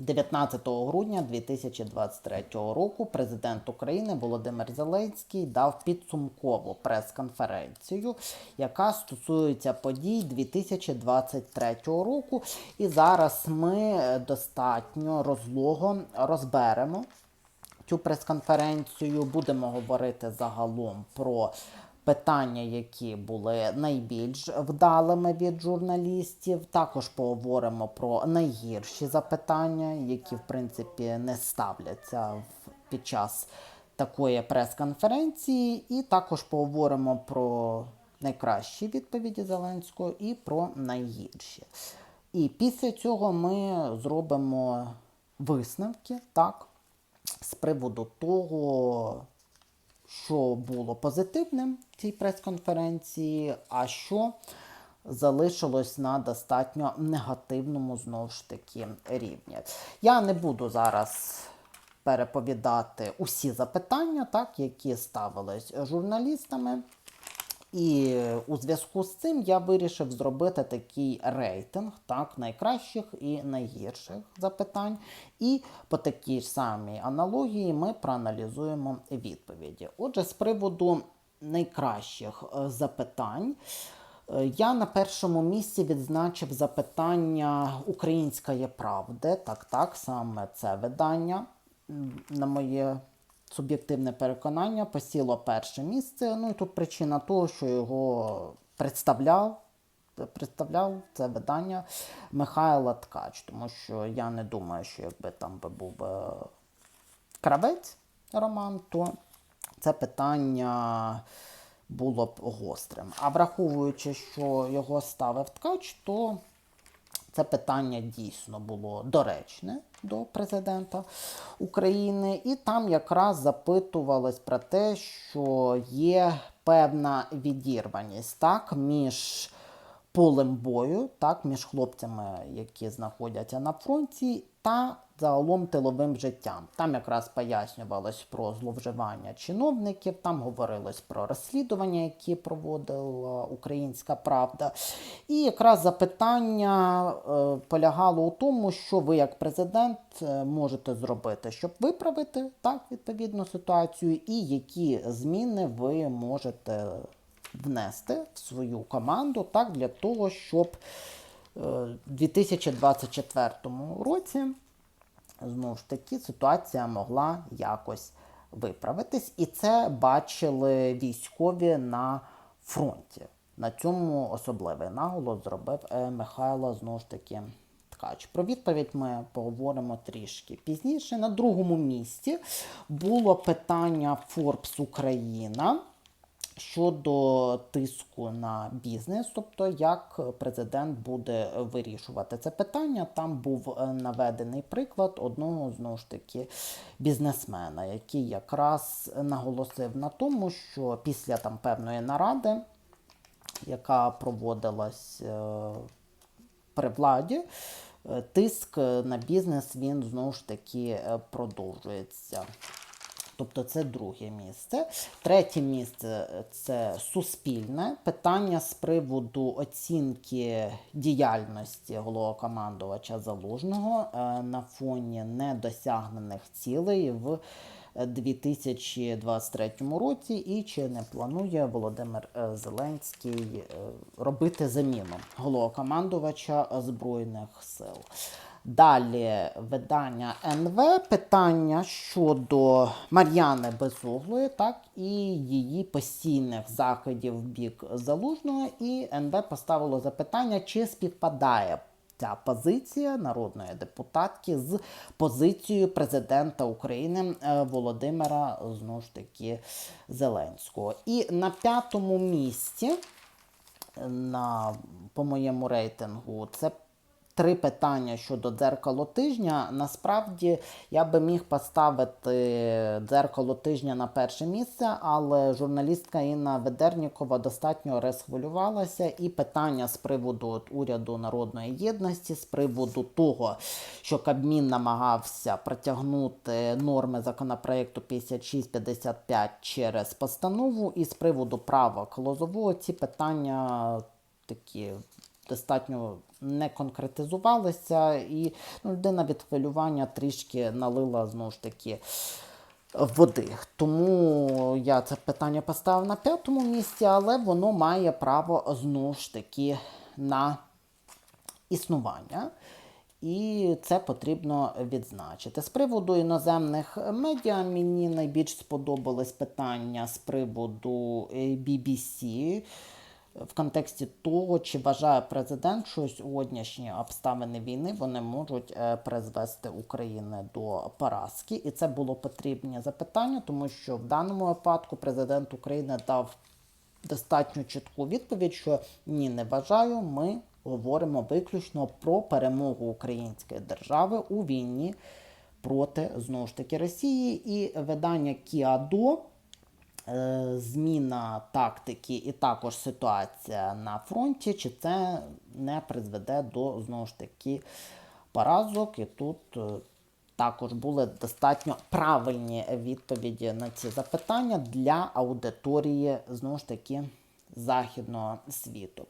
19 грудня 2023 року президент України Володимир Зеленський дав підсумкову прес-конференцію, яка стосується подій 2023 року. І зараз ми достатньо розлого розберемо цю прес-конференцію. Будемо говорити загалом про питання, які були найбільш вдалими від журналістів. Також поговоримо про найгірші запитання, які в принципі не ставляться під час такої прес-конференції. І також поговоримо про найкращі відповіді Зеленського і про найгірші. І після цього ми зробимо висновки, так, з приводу того, що було позитивним в цій прес-конференції, а що залишилось на достатньо негативному знову ж таки рівні. Я не буду зараз переповідати усі запитання, так, які ставились журналістами. І у зв'язку з цим я вирішив зробити такий рейтинг так, найкращих і найгірших запитань. І по такій ж самій аналогії ми проаналізуємо відповіді. Отже, з приводу найкращих е, запитань. е, Я на першому місці відзначив запитання Українська є правди. Так, так, саме це видання, на моє суб'єктивне переконання, посіло перше місце. Ну і тут причина того, що його представляв. Представляв це видання Михайло Ткач, тому що я не думаю, що якби там би був би кравець Роман, то це питання було б гострим. А враховуючи, що його ставив ткач, то це питання дійсно було доречне до президента України, і там якраз запитувалось про те, що є певна відірваність так, між полем бою, так, між хлопцями, які знаходяться на фронті, та загалом тиловим життям. Там якраз пояснювалось про зловживання чиновників, там говорилось про розслідування, які проводила Українська Правда. І якраз запитання е, полягало у тому, що ви, як президент, е, можете зробити, щоб виправити так відповідну ситуацію, і які зміни ви можете внести в свою команду так, для того, щоб е, в 2024 році знову ж таки ситуація могла якось виправитись. І це бачили військові на фронті. На цьому особливий наголос зробив е, Михайло знову ж таки. Ткач. Про відповідь ми поговоримо трішки пізніше. На другому місці було питання Forbes Україна щодо тиску на бізнес, тобто як президент буде вирішувати це питання. Там був е, наведений приклад одного знову ж таки бізнесмена, який якраз наголосив на тому, що після там певної наради, яка проводилась е, при владі, е, тиск на бізнес він знову ж таки продовжується. Тобто це друге місце. Третє місце це суспільне питання з приводу оцінки діяльності головнокомандувача Залужного е, на фоні недосягнених цілей в е, 2023 році, і чи не планує Володимир е, Зеленський е, робити заміну головнокомандувача Збройних сил. Далі видання НВ питання щодо Мар'яни Безуглої, так і її постійних заходів в бік залужного. І НВ поставило запитання, чи співпадає ця позиція народної депутатки з позицією президента України е, Володимира знову ж таки Зеленського. І на п'ятому місці на, по моєму рейтингу це три питання щодо дзеркало тижня. Насправді я би міг поставити дзеркало тижня на перше місце, але журналістка Інна Ведернікова достатньо розхвилювалася. І питання з приводу уряду народної єдності, з приводу того, що Кабмін намагався протягнути норми законопроекту 5655 через постанову, і з приводу права Лозового ці питання такі достатньо не конкретизувалися, і ну, людина від хвилювання трішки налила знову ж таки води. Тому я це питання поставив на п'ятому місці, але воно має право знову ж таки на існування. І це потрібно відзначити. З приводу іноземних медіа мені найбільш сподобалось питання з приводу е, BBC в контексті того, чи вважає президент, що сьогоднішні обставини війни вони можуть е, призвести Україну до поразки. І це було потрібне запитання, тому що в даному випадку президент України дав достатньо чітку відповідь, що ні, не вважаю. Ми говоримо виключно про перемогу української держави у війні проти знову ж таки Росії і видання Кіадо. Е, Зміна тактики і також ситуація на фронті, чи це не призведе до знову ж таки поразок, і тут е, також були достатньо правильні відповіді на ці запитання для аудиторії знову ж таки західного світу.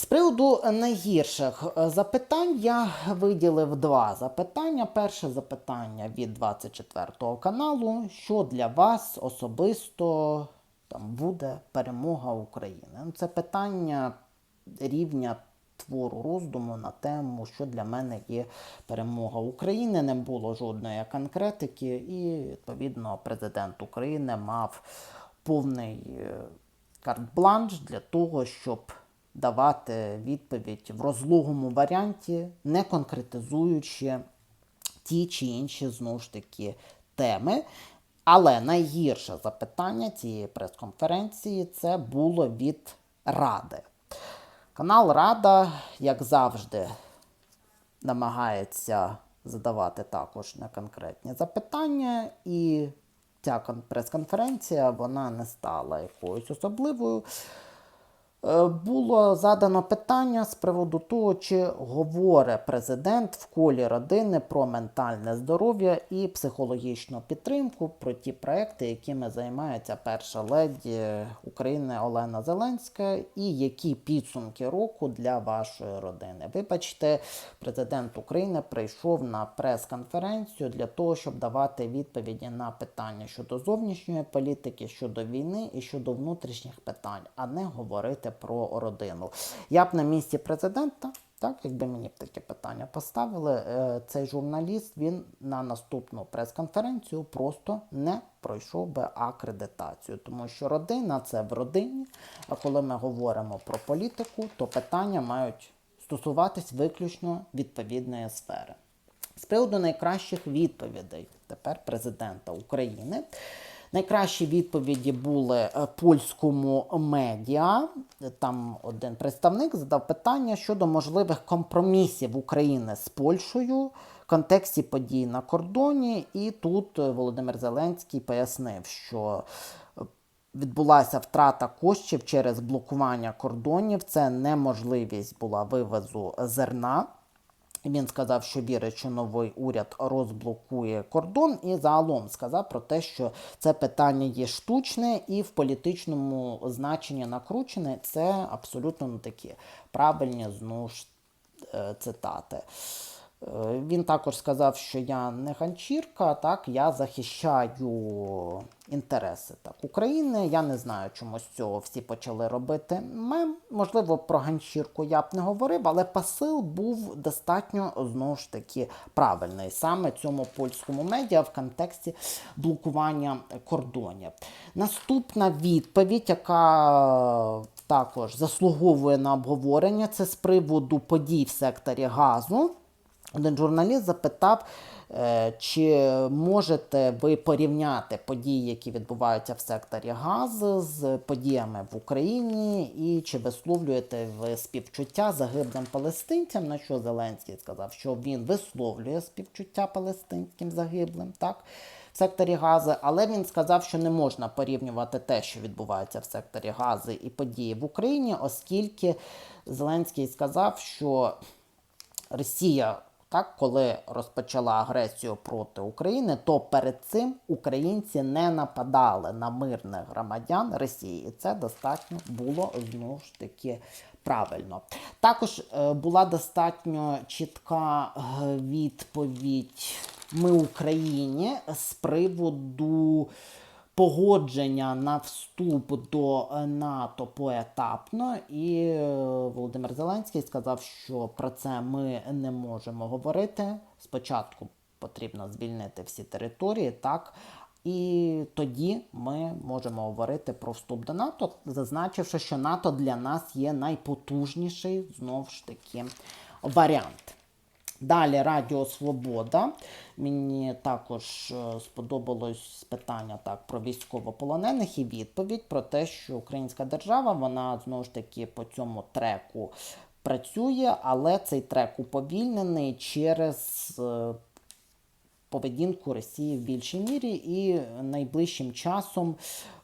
З приводу найгірших е, запитань я виділив два запитання. Перше запитання від 24 го каналу. Що для вас особисто там буде перемога України? Ну, Це питання рівня твору роздуму на тему, що для мене є перемога України. Не було жодної конкретики, і відповідно президент України мав повний е, карт-бланш для того, щоб давати відповідь в розлогому варіанті, не конкретизуючи ті чи інші знову ж таки теми. Але найгірше запитання цієї прес-конференції це було від Ради. Канал Рада, як завжди, намагається задавати також на конкретні запитання, і ця прес-конференція вона не стала якоюсь особливою. Е, Було задано питання з приводу того, чи говорить президент в колі родини про ментальне здоров'я і психологічну підтримку про ті проекти, якими займається перша леді України Олена Зеленська, і які підсумки року для вашої родини. Вибачте, президент України прийшов на прес-конференцію для того, щоб давати відповіді на питання щодо зовнішньої політики, щодо війни і щодо внутрішніх питань, а не говорити про родину. Я б на місці президента, так якби мені б таке питання поставили, е, цей журналіст він на наступну прес-конференцію просто не пройшов би акредитацію, тому що родина це в родині. А коли ми говоримо про політику, то питання мають стосуватись виключно відповідної сфери. З приводу найкращих відповідей тепер президента України. Найкращі відповіді були е, польському медіа. Там один представник задав питання щодо можливих компромісів України з Польщею в контексті подій на кордоні. І тут е, Володимир Зеленський пояснив, що е, відбулася втрата коштів через блокування кордонів. Це неможливість була вивозу зерна. Він сказав, що вірить, що новий уряд розблокує кордон, і загалом сказав про те, що це питання є штучне і в політичному значенні накручене. Це абсолютно не такі правильні знову ж е, цитати. Він також сказав, що я не ганчірка, так я захищаю інтереси так, України. Я не знаю, чому з цього всі почали робити мем. Можливо, про ганчірку я б не говорив, але посил був достатньо знову ж таки правильний саме цьому польському медіа в контексті блокування кордонів. Наступна відповідь, яка також заслуговує на обговорення, це з приводу подій в секторі газу. Один журналіст запитав, е, чи можете ви порівняти події, які відбуваються в секторі Газу, з подіями в Україні, і чи висловлюєте ви співчуття загиблим палестинцям? На що Зеленський сказав, що він висловлює співчуття палестинським загиблим, так? В секторі Гази, але він сказав, що не можна порівнювати те, що відбувається в секторі Гази, і події в Україні, оскільки Зеленський сказав, що Росія, так, коли розпочала агресію проти України, то перед цим українці не нападали на мирних громадян Росії. І це достатньо було знову ж таки правильно. Також е, була достатньо чітка е, відповідь Ми Україні з приводу погодження на вступ до е, НАТО поетапно, і е, Володимир Зеленський сказав, що про це ми не можемо говорити. Спочатку потрібно звільнити всі території, так. І тоді ми можемо говорити про вступ до НАТО, зазначивши, що НАТО для нас є найпотужніший знову ж таки варіант. Далі Радіо Свобода. Мені також е, сподобалось питання так про військовополонених і відповідь про те, що українська держава вона знову ж таки по цьому треку працює, але цей трек уповільнений через е, поведінку Росії в більшій мірі, і найближчим часом,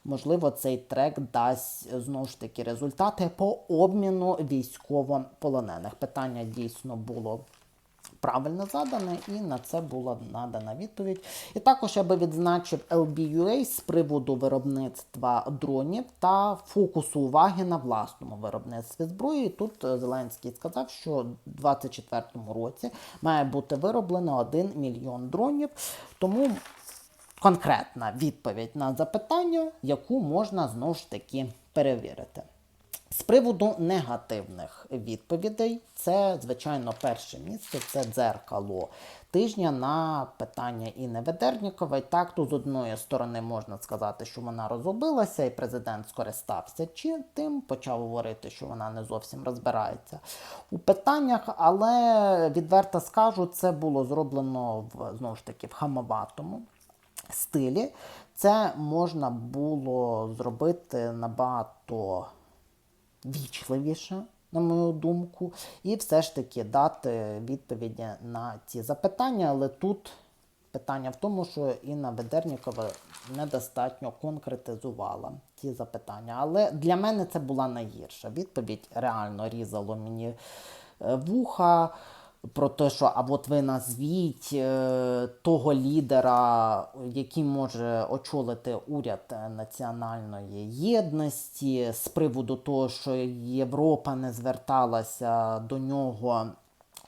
можливо, цей трек дасть знову ж таки результати по обміну військовополонених. Питання дійсно було. Правильно задане, і на це була надана відповідь. І також я би відзначив LBUA з приводу виробництва дронів та фокусу уваги на власному виробництві зброї. Тут е, Зеленський сказав, що у 2024 році має бути вироблено 1 мільйон дронів. Тому конкретна відповідь на запитання, яку можна знову ж таки перевірити. З приводу негативних відповідей, це, звичайно, перше місце це дзеркало тижня на питання Інни Ведернікової. Так, то з одної сторони можна сказати, що вона розгубилася, і президент скористався чи тим, почав говорити, що вона не зовсім розбирається у питаннях, але відверто скажу, це було зроблено в знову ж таки в хамоватому стилі. Це можна було зробити набагато вічливіше, на мою думку, і все ж таки дати відповіді на ці запитання. Але тут питання в тому, що Інна Ведернікова недостатньо конкретизувала ці запитання. Але для мене це була найгірша відповідь. Реально різало мені е, вуха. Про те, що а от ви назвіть е, того лідера, який може очолити уряд національної єдності, з приводу того, що Європа не зверталася до нього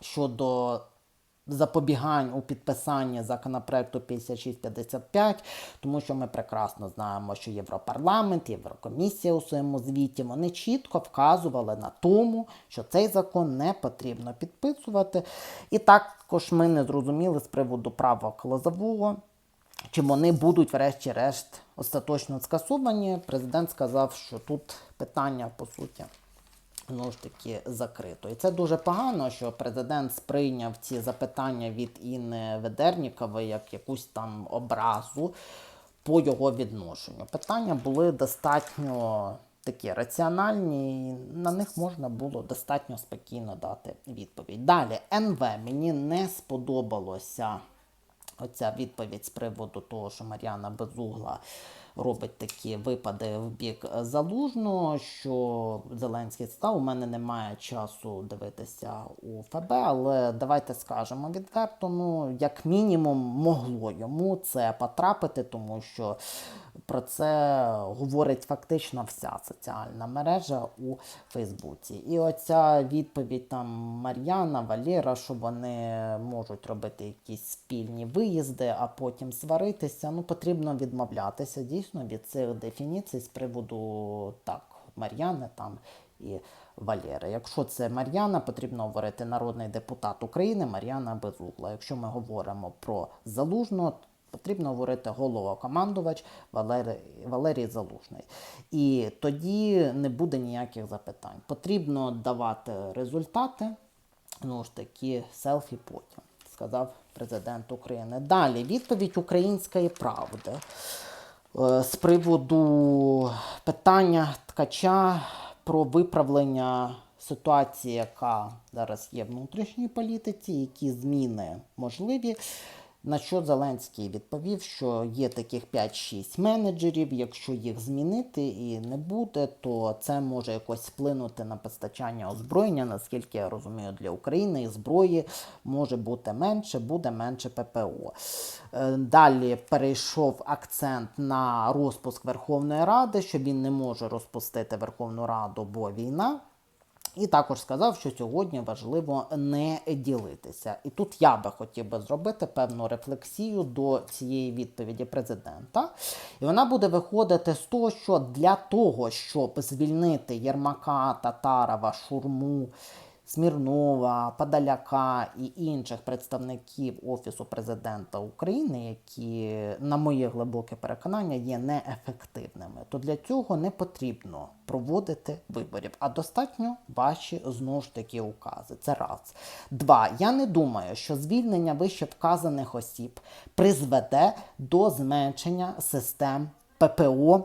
щодо запобігань у підписанні законопроекту 5655, тому що ми прекрасно знаємо, що Європарламент, Єврокомісія у своєму звіті вони чітко вказували на тому, що цей закон не потрібно підписувати. І також ми не зрозуміли з приводу права Клозового, чи вони будуть, врешті-решт, остаточно скасовані. Президент сказав, що тут питання по суті знову ж таки закрито. І це дуже погано, що президент сприйняв ці запитання від Інни Ведернікової як якусь там образу по його відношенню. Питання були достатньо такі раціональні, на них можна було достатньо спокійно дати відповідь. Далі, НВ мені не сподобалося. Оця відповідь з приводу того, що Мар'яна Безугла робить такі випади в бік залужного, що Зеленський став. У мене немає часу дивитися у ФБ, але давайте скажемо відверто, ну, як мінімум, могло йому це потрапити, тому що про це говорить фактично вся соціальна мережа у Фейсбуці. І оця відповідь там Мар'яна, Валєра, що вони можуть робити якісь спільні виїзди, а потім сваритися. Ну, потрібно відмовлятися дійсно від цих дефініцій з приводу так, Мар'яни там і Валєри. Якщо це Мар'яна, потрібно говорити народний депутат України Мар'яна Безугла. Якщо ми говоримо про залужного, Потрібно говорити головокомандувач Валерій, Валерій Залужний. І тоді не буде ніяких запитань. Потрібно давати результати, ну ж таки, селфі потім. сказав президент України. Далі відповідь Української правди е, з приводу питання ткача про виправлення ситуації, яка зараз є в внутрішній політиці, які зміни можливі. На що Зеленський відповів, що є таких 5-6 менеджерів. Якщо їх змінити і не буде, то це може якось вплинути на постачання озброєння. Наскільки я розумію, для України і зброї може бути менше, буде менше ППО. Е, Далі перейшов акцент на розпуск Верховної Ради, що він не може розпустити Верховну Раду, бо війна. І також сказав, що сьогодні важливо не ділитися. І тут я би хотів би зробити певну рефлексію до цієї відповіді президента. І вона буде виходити з того, що для того, щоб звільнити Єрмака, Татарова, Шурму. Смірнова, Подоляка і інших представників Офісу президента України, які, на моє глибоке переконання, є неефективними, то для цього не потрібно проводити виборів, а достатньо ваші знову ж таки укази. Це раз. Два. Я не думаю, що звільнення вище вказаних осіб призведе до зменшення систем ППО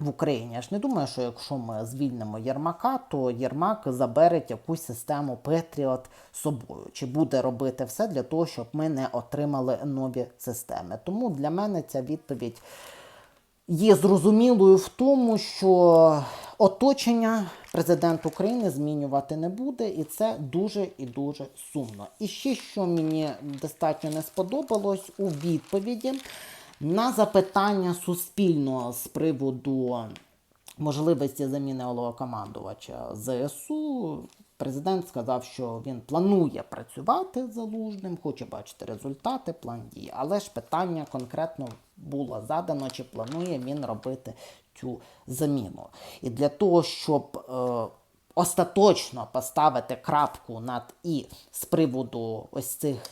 в Україні. Я ж не думаю, що якщо ми звільнимо Єрмака, то Єрмак забере якусь систему Петріот з собою. Чи буде робити все для того, щоб ми не отримали нові системи. Тому для мене ця відповідь є зрозумілою в тому, що оточення президент України змінювати не буде, і це дуже і дуже сумно. І ще що мені достатньо не сподобалось у відповіді на запитання суспільного з приводу можливості заміни головнокомандувача ЗСУ. Президент сказав, що він планує працювати з залужним, хоче бачити результати, план дій. Але ж питання конкретно було задано, чи планує він робити цю заміну. І для того, щоб е, остаточно поставити крапку над і з приводу ось цих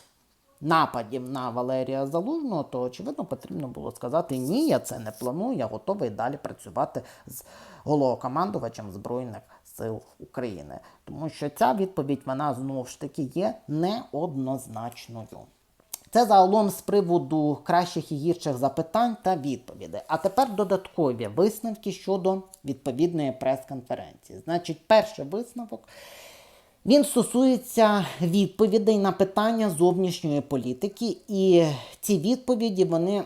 нападів на Валерія Залужного, то очевидно потрібно було сказати ні, я це не планую, я готовий далі працювати з головнокомандувачем Збройних сил України. Тому що ця відповідь вона знову ж таки є неоднозначною. Це загалом з приводу кращих і гірших запитань та відповідей. А тепер додаткові висновки щодо відповідної прес-конференції. Значить, перший висновок. Він стосується відповідей на питання зовнішньої політики, і ці відповіді вони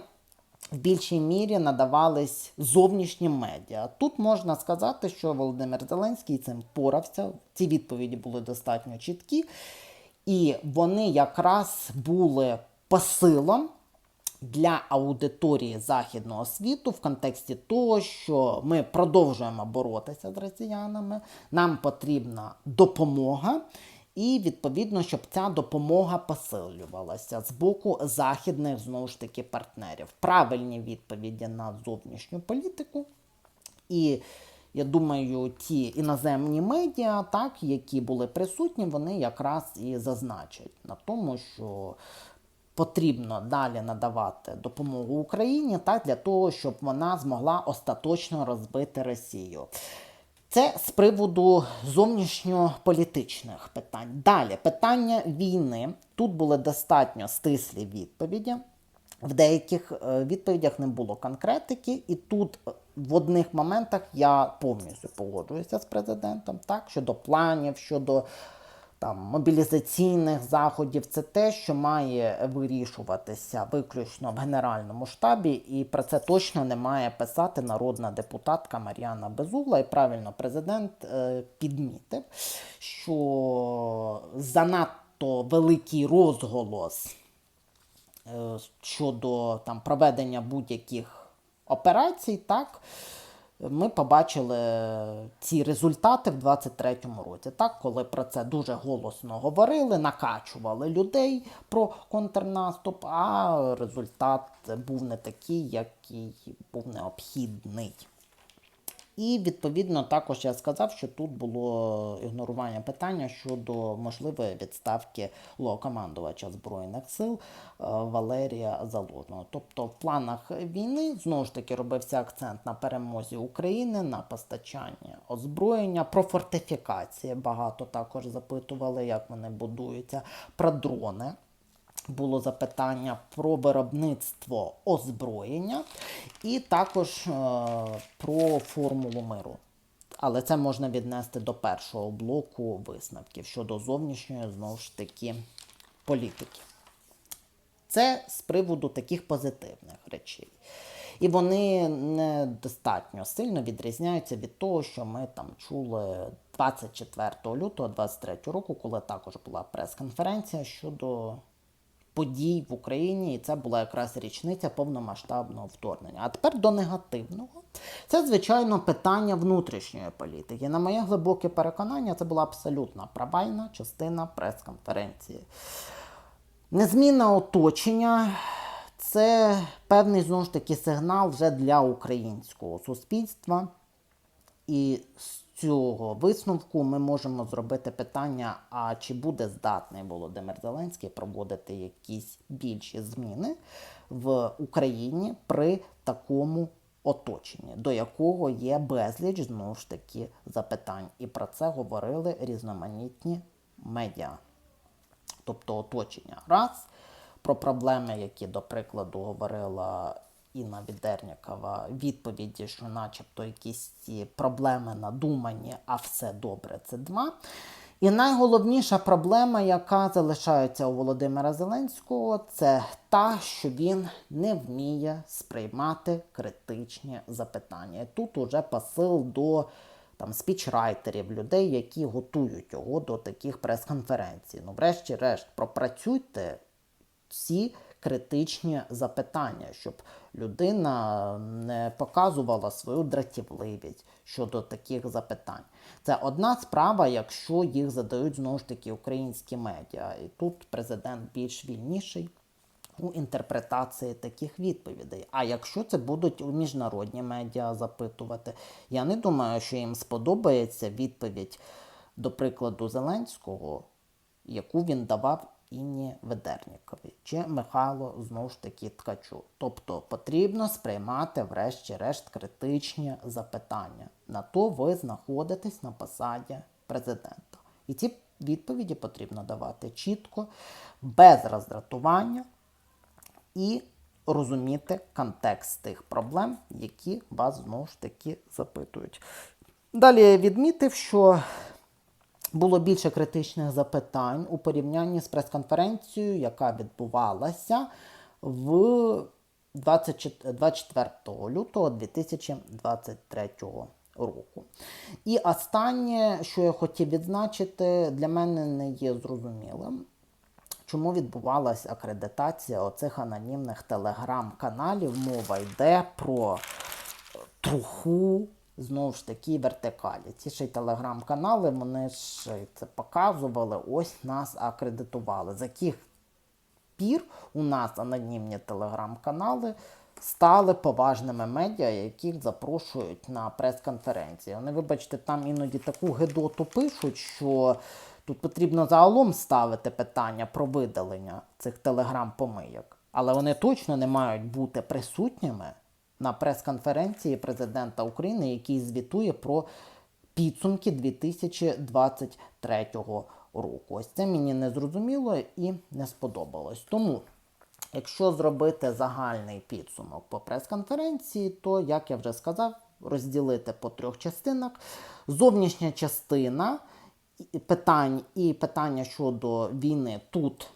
в більшій мірі надавались зовнішнім медіа. Тут можна сказати, що Володимир Зеленський цим впорався. Ці відповіді були достатньо чіткі, і вони якраз були посилом для аудиторії західного світу в контексті того, що ми продовжуємо боротися з росіянами, нам потрібна допомога. І відповідно, щоб ця допомога посилювалася з боку західних знову ж таки партнерів. Правильні відповіді на зовнішню політику. І я думаю, ті іноземні медіа, так, які були присутні, вони якраз і зазначать на тому, що потрібно далі надавати допомогу Україні так, для того, щоб вона змогла остаточно розбити Росію. Це з приводу зовнішньополітичних питань. Далі питання війни. Тут були достатньо стислі відповіді. В деяких е, відповідях не було конкретики, і тут е, в одних моментах я повністю погоджуюся з президентом, так, щодо планів, щодо там мобілізаційних заходів, це те, що має вирішуватися виключно в Генеральному штабі, і про це точно не має писати народна депутатка Мар'яна Безугла. І правильно президент е, підмітив, що занадто великий розголос е, щодо там проведення будь-яких операцій, так ми побачили ці результати в 23-му році, так, коли про це дуже голосно говорили, накачували людей про контрнаступ, а результат був не такий, який був необхідний. І відповідно також я сказав, що тут було ігнорування питання щодо можливої відставки командувача Збройних сил е, Валерія Залужного. Тобто в планах війни знову ж таки робився акцент на перемозі України, на постачання озброєння, про фортифікації. Багато також запитували, як вони будуються, про дрони. Було запитання про виробництво озброєння і також е, про формулу миру. Але це можна віднести до першого блоку висновків щодо зовнішньої знову ж таки політики. Це з приводу таких позитивних речей. І вони недостатньо сильно відрізняються від того, що ми там чули 24 лютого 23 року, коли також була прес-конференція щодо подій в Україні, і це була якраз річниця повномасштабного вторгнення. А тепер до негативного. Це, звичайно, питання внутрішньої політики. На моє глибоке переконання, це була абсолютно провальна частина прес-конференції. Незмінне оточення це певний знову ж таки сигнал вже для українського суспільства. І цього висновку ми можемо зробити питання: а чи буде здатний Володимир Зеленський проводити якісь більші зміни в Україні при такому оточенні, до якого є безліч знову ж таки запитань. І про це говорили різноманітні медіа тобто оточення. Раз про проблеми, які, до прикладу, говорила Інна Відернікова, відповіді, що начебто якісь проблеми надумані, а все добре, це два. І найголовніша проблема, яка залишається у Володимира Зеленського, це та, що він не вміє сприймати критичні запитання. Тут уже посил до там спічрайтерів, людей, які готують його до таких прес-конференцій. Ну, врешті-решт, пропрацюйте всі критичні запитання, щоб людина не показувала свою дратівливість щодо таких запитань. Це одна справа, якщо їх задають знову ж таки українські медіа. І тут президент більш вільніший у інтерпретації таких відповідей. А якщо це будуть у міжнародні медіа запитувати, я не думаю, що їм сподобається відповідь, до прикладу, Зеленського, яку він давав Інні Ведернікові чи Михайло знову ж таки Ткачу. Тобто потрібно сприймати, врешті-решт, критичні запитання. На то ви знаходитесь на посаді президента. І ці відповіді потрібно давати чітко, без роздратування і розуміти контекст тих проблем, які вас знову ж таки запитують. Далі я відмітив, що було більше критичних запитань у порівнянні з прес-конференцією, яка відбувалася в 24 лютого 2023 року. І останнє, що я хотів відзначити, для мене не є зрозумілим. Чому відбувалася акредитація оцих анонімних телеграм-каналів? Мова йде про труху, знову ж таки, вертикалі. Ці ж телеграм-канали, вони ж це показували, ось нас акредитували. За яких пір у нас анонімні телеграм-канали стали поважними медіа, яких запрошують на прес-конференції. Вони, вибачте, там іноді таку гедоту пишуть, що. Тут потрібно загалом ставити питання про видалення цих телеграм-помийок. Але вони точно не мають бути присутніми на прес-конференції президента України, який звітує про підсумки 2023 року. Ось це мені не зрозуміло і не сподобалось. Тому, якщо зробити загальний підсумок по прес-конференції, то, як я вже сказав, розділити по трьох частинах. Зовнішня частина питань і питання щодо війни тут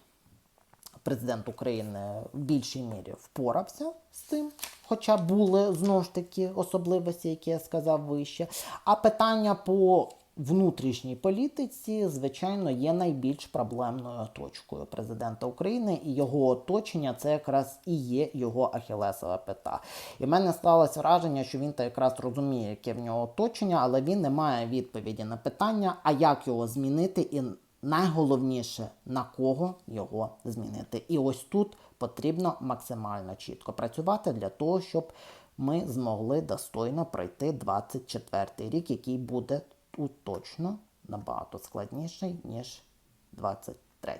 президент України в більшій мірі впорався з цим, хоча були знову ж таки особливості, які я сказав вище. А питання по внутрішній політиці, звичайно, є найбільш проблемною точкою президента України, і його оточення це якраз і є його ахілесова пета. І в мене сталося враження, що він та якраз розуміє, яке в нього оточення, але він не має відповіді на питання, а як його змінити, і найголовніше на кого його змінити. І ось тут потрібно максимально чітко працювати для того, щоб ми змогли достойно пройти 24 рік, який буде тут точно набагато складніший, ніж 23.